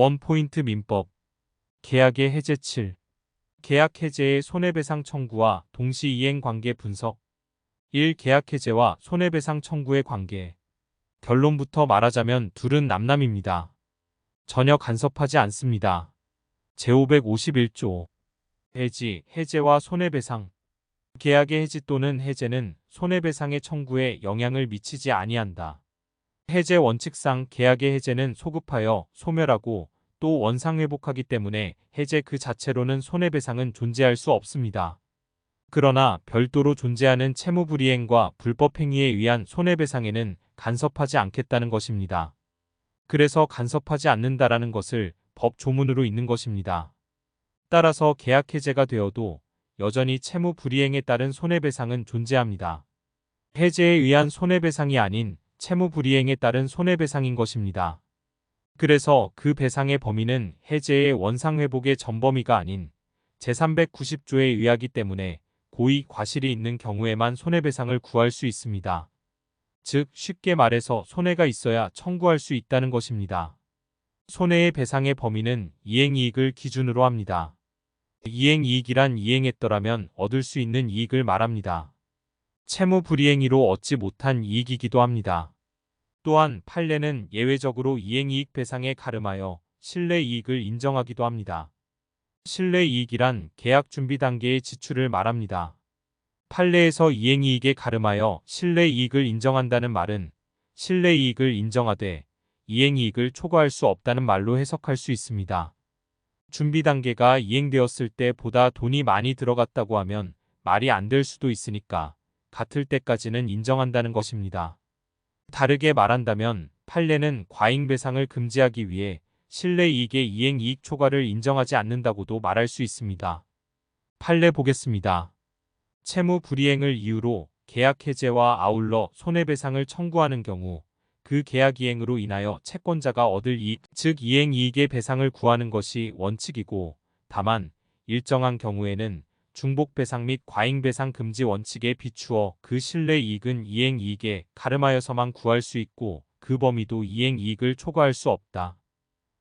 원포인트 민법 계약의 해제 7 계약 해제의 손해배상 청구와 동시 이행 관계 분석 1. 계약 해제와 손해배상 청구의 관계 결론부터 말하자면 둘은 남남입니다. 전혀 간섭하지 않습니다. 제551조 해지, 해제와 손해배상 계약의 해지 또는 해제는 손해배상의 청구에 영향을 미치지 아니한다. 해제 원칙상 계약의 해제는 소급하여 소멸하고 또 원상회복하기 때문에 해제 그 자체로는 손해배상은 존재할 수 없습니다. 그러나 별도로 존재하는 채무불이행과 불법행위에 의한 손해배상에는 간섭하지 않겠다는 것입니다. 그래서 간섭하지 않는다라는 것을 법 조문으로 있는 것입니다. 따라서 계약 해제가 되어도 여전히 채무 불이행에 따른 손해배상은 존재합니다. 해제에 의한 손해배상이 아닌 채무 불이행에 따른 손해배상인 것입니다. 그래서 그 배상의 범위는 해제의 원상회복의 전범위가 아닌 제390조에 의하기 때문에 고의 과실이 있는 경우에만 손해배상을 구할 수 있습니다. 즉 쉽게 말해서 손해가 있어야 청구할 수 있다는 것입니다. 손해의 배상의 범위는 이행이익을 기준으로 합니다. 이행이익이란 이행했더라면 얻을 수 있는 이익을 말합니다. 채무 불이행위로 얻지 못한 이익이기도 합니다. 또한 판례는 예외적으로 이행이익 배상에 가름하여 신뢰이익을 인정하기도 합니다. 신뢰이익이란 계약 준비 단계의 지출을 말합니다. 판례에서 이행이익에 가름하여 신뢰이익을 인정한다는 말은 신뢰이익을 인정하되 이행이익을 초과할 수 없다는 말로 해석할 수 있습니다. 준비 단계가 이행되었을 때 보다 돈이 많이 들어갔다고 하면 말이 안 될 수도 있으니까 같을 때까지는 인정한다는 것입니다. 다르게 말한다면 판례는 과잉 배상을 금지하기 위해 신뢰이익의 이행 이익 초과를 인정하지 않는다고도 말할 수 있습니다. 판례 보겠습니다. 채무 불이행을 이유로 계약 해제와 아울러 손해배상을 청구하는 경우 그 계약 이행으로 인하여 채권자가 얻을 이익, 즉 이행 이익의 배상을 구하는 것이 원칙이고 다만 일정한 경우에는 중복배상 및 과잉배상 금지 원칙에 비추어 그 신뢰 이익은 이행 이익에 가름하여서만 구할 수 있고 그 범위도 이행 이익을 초과할 수 없다.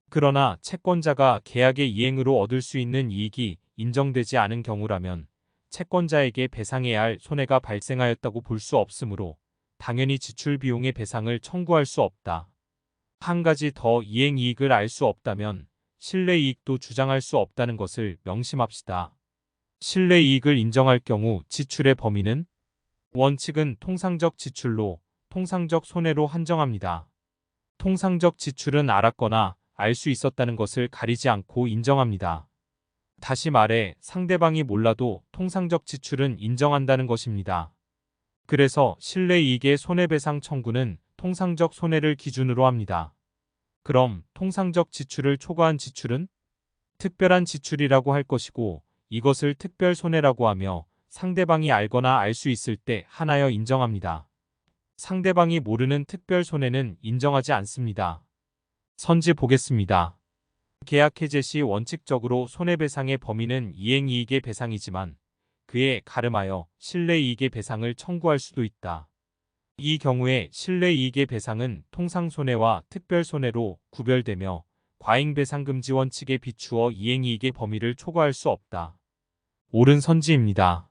그러나 채권자가 계약의 이행으로 얻을 수 있는 이익이 인정되지 않은 경우라면 채권자에게 배상해야 할 손해가 발생하였다고 볼 수 없으므로 당연히 지출 비용의 배상을 청구할 수 없다. 한 가지 더 이행 이익을 알 수 없다면 신뢰 이익도 주장할 수 없다는 것을 명심합시다. 신뢰이익을 인정할 경우 지출의 범위는 원칙은 통상적 지출로 통상적 손해로 한정합니다. 통상적 지출은 알았거나 알 수 있었다는 것을 가리지 않고 인정합니다. 다시 말해 상대방이 몰라도 통상적 지출은 인정한다는 것입니다. 그래서 신뢰이익의 손해배상 청구는 통상적 손해를 기준으로 합니다. 그럼 통상적 지출을 초과한 지출은 특별한 지출이라고 할 것이고 이것을 특별 손해라고 하며 상대방이 알거나 알 수 있을 때 하나여 인정합니다. 상대방이 모르는 특별 손해는 인정하지 않습니다. 선지 보겠습니다. 계약 해제 시 원칙적으로 손해배상의 범위는 이행이익의 배상이지만 그에 가름하여 신뢰이익의 배상을 청구할 수도 있다. 이 경우에 신뢰이익의 배상은 통상 손해와 특별 손해로 구별되며 과잉배상금지 원칙에 비추어 이행이익의 범위를 초과할 수 없다. 옳은 선지입니다.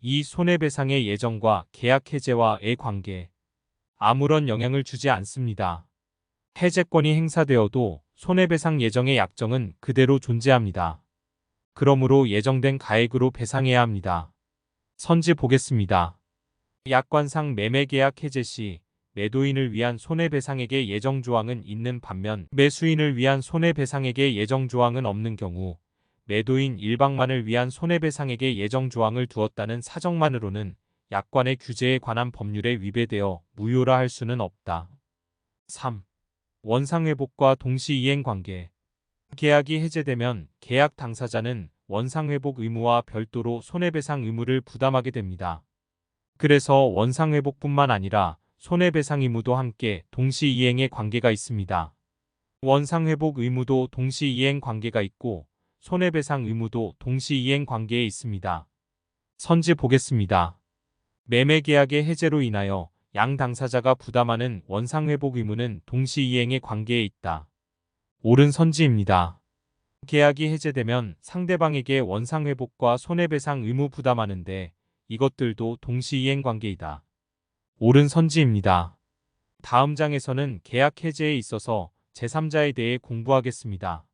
이 손해배상의 예정과 계약 해제와의 관계 아무런 영향을 주지 않습니다. 해제권이 행사되어도 손해배상 예정의 약정은 그대로 존재합니다. 그러므로 예정된 가액으로 배상해야 합니다. 선지 보겠습니다. 약관상 매매계약 해제 시 매도인을 위한 손해배상액의 예정조항은 있는 반면 매수인을 위한 손해배상액의 예정조항은 없는 경우 매도인 일방만을 위한 손해배상액의 예정 조항을 두었다는 사정만으로는 약관의 규제에 관한 법률에 위배되어 무효라 할 수는 없다. 3. 원상회복과 동시이행 관계 계약이 해제되면 계약 당사자는 원상회복 의무와 별도로 손해배상 의무를 부담하게 됩니다. 그래서 원상회복뿐만 아니라 손해배상 의무도 함께 동시이행의 관계가 있습니다. 원상회복 의무도 동시이행 관계가 있고 손해배상 의무도 동시 이행 관계에 있습니다. 선지 보겠습니다. 매매 계약의 해제로 인하여 양 당사자가 부담하는 원상회복 의무는 동시 이행의 관계에 있다. 옳은 선지입니다. 계약이 해제되면 상대방에게 원상회복과 손해배상 의무 부담하는데 이것들도 동시 이행 관계이다. 옳은 선지입니다. 다음 장에서는 계약 해제에 있어서 제3자에 대해 공부하겠습니다.